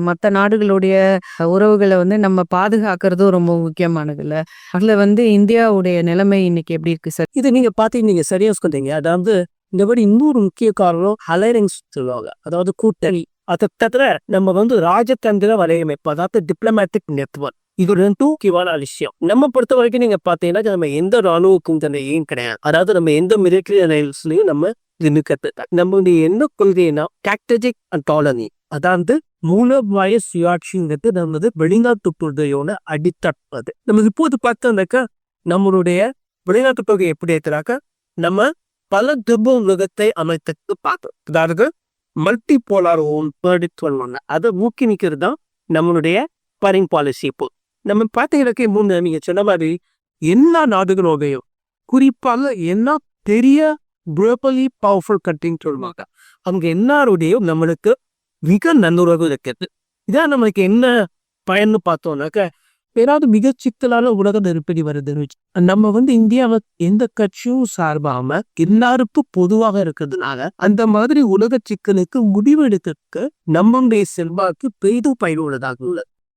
மற்ற நாடுகளுடைய உறவுகளை வந்து நம்ம பாதுகாக்கிறதும் ரொம்ப முக்கியமானதுல்ல. அதுல வந்து இந்தியாவுடைய நிலைமை இன்னைக்கு எப்படி இருக்கு சார்? இது நீங்க பாத்தீங்க நீங்க சரியா சொல்றீங்க. அதாவது இந்த மாதிரி இன்னொரு முக்கிய காரணம் அலைரன்ஸ் சொல்லுவாங்க. அதாவது கூட்டணி. அதை தவிர நம்ம வந்து ராஜதந்திர வலையமைப்பு அதாவது டிப்ளமேட்டிக் நெட்ஒர்க் இது ரெண்டும் முக்கியமான விஷயம். நம்ம பொறுத்த வரைக்கும் நீங்க பாத்தீங்கன்னா நம்ம எந்த ராணுவக்கும் தன்னையும் கிடையாது. அதாவது நம்ம எந்த மிலிட்டரி அலையன்ஸ்லயும் நம்ம இது நிற்கிறது நம்மளுடைய என்ன கொள்கைன்னா டாக்டஜிக் அண்ட் டாலனி அதாவது மூலவாய சுயாட்சிங்கிறது நமது வெளிநாட்டு கொள்கையோட அடித்தட்பது நம்ம இப்போது பார்த்தோம்னாக்கா நம்மளுடைய வெளிநாட்டு கொள்கை எப்படி இருக்கிறாக்க நம்ம பல திப உலகத்தை அமைத்துக்கு பார்த்தோம் அதாவது மல்டி போலார் ஓன் சொல்லுவாங்க. அதை ஊக்குவிக்கிறது தான் நம்மளுடைய ஃபாரின் பாலிசி இப்போ. நம்ம பார்த்தீங்கன்னாக்கே மூணு நீங்க சொன்ன மாதிரி எல்லா நாடுகளோடையும் குறிப்பாக எல்லா பெரிய குளோபலி பவர்ஃபுல் கண்ட்ரின்னு சொல்லுவாங்க. அவங்க எல்லாரோடையும் நம்மளுக்கு மிக நல்லுறவு இருக்கிறது. இதான் நம்மளுக்கு என்ன பயன்னு பார்த்தோம்னாக்க ஏதாவது மிக சிக்கலான உலக நெருக்கடி வருதுன்னு நம்ம வந்து இந்தியாவை எந்த கட்சியும் சார்பாம எல்லாருக்கும் பொதுவாக இருக்கிறதுனால அந்த மாதிரி உலக சிக்கலுக்கு முடிவெடுக்கிறதுக்கு நம்மளுடைய செல்வாக்கு பெரிதும் பயனுள்ளதாக உள்ளது.